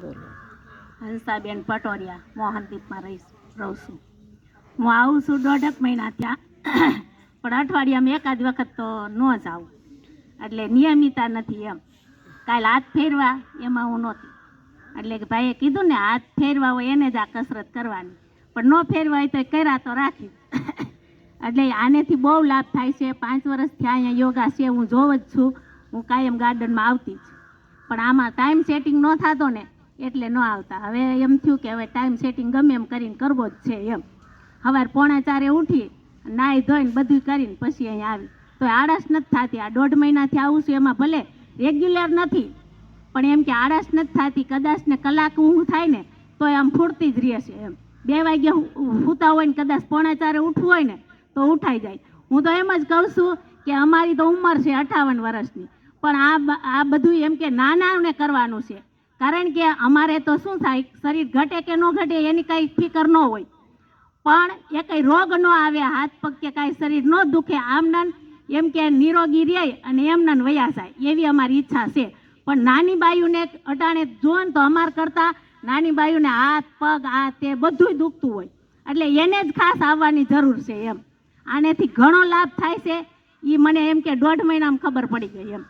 બોલો. હંસાબેન પટોરિયા, મોહનદીપમાં રહીશ, રહું છું. હું આવું છું દોઢક મહિના ત્યાં. પણ અઠવાડિયામાં એકાદ વખત તો ન જ આવું. એટલે નિયમિતા નથી એમ. કાલ હાથ ફેરવા એમાં હું નહોતી. એટલે કે ભાઈએ કીધું ને, હાથ ફેરવા હોય એને જ આ કસરત કરવાની. પણ ન ફેરવા હોય તો કર્યા તો રાખી. એટલે આનેથી બહુ લાભ થાય છે. પાંચ વર્ષથી અહીંયા યોગા છે, હું જોઉં જ છું. હું કાયમ ગાર્ડનમાં આવતી જ પણ આમાં ટાઈમ સેટિંગ ન થતો ને એટલે ન આવતા. હવે એમ થયું કે હવે ટાઈમ સેટિંગ ગમે એમ કરીને કરવો જ છે એમ. સવાર પોણા ચારે ઉઠી, નાહી ધોઈને બધું કરીને પછી અહીંયા આવી. તો આળસ નથી થતી. આ દોઢ મહિનાથી આવું છું એમાં ભલે રેગ્યુલર નથી, પણ એમ કે આળસ નથી થતી. કદાચ ને કલાક ઊંઘ થાય ને, તો આમ ફૂટતી જ રહેશે એમ. બે વાગે સૂતા હોય ને, કદાચ પોણા ચારે ઉઠવું હોય ને, તો ઉઠાઈ જાય. હું તો એમ જ કહું છું કે અમારી તો ઉંમર છે અઠાવન વર્ષની. પણ આ આ બધું એમ કે નાનાને કરવાનું છે. કારણ કે અમારે તો શું થાય, શરીર ઘટે કે ન ઘટે એની કાંઈ ફિકર ન હોય. પણ એ કંઈ રોગ ન આવે, હાથ પગ કે કાંઈ શરીર ન દુખે આમનાન એમ કે નિરોગી રહે અને એમનાન વયા જાય, એવી અમારી ઈચ્છા છે. પણ નાની બાયુને અટાણે જોન તો અમાર કરતાં નાની બાયુને હાથ, પગ આ તે બધુંય દુખતું હોય. એટલે એને જ ખાસ આવવાની જરૂર છે એમ. આનેથી ઘણો લાભ થાય છે એ મને એમ કે દોઢ મહિનામાં ખબર પડી ગઈ એમ.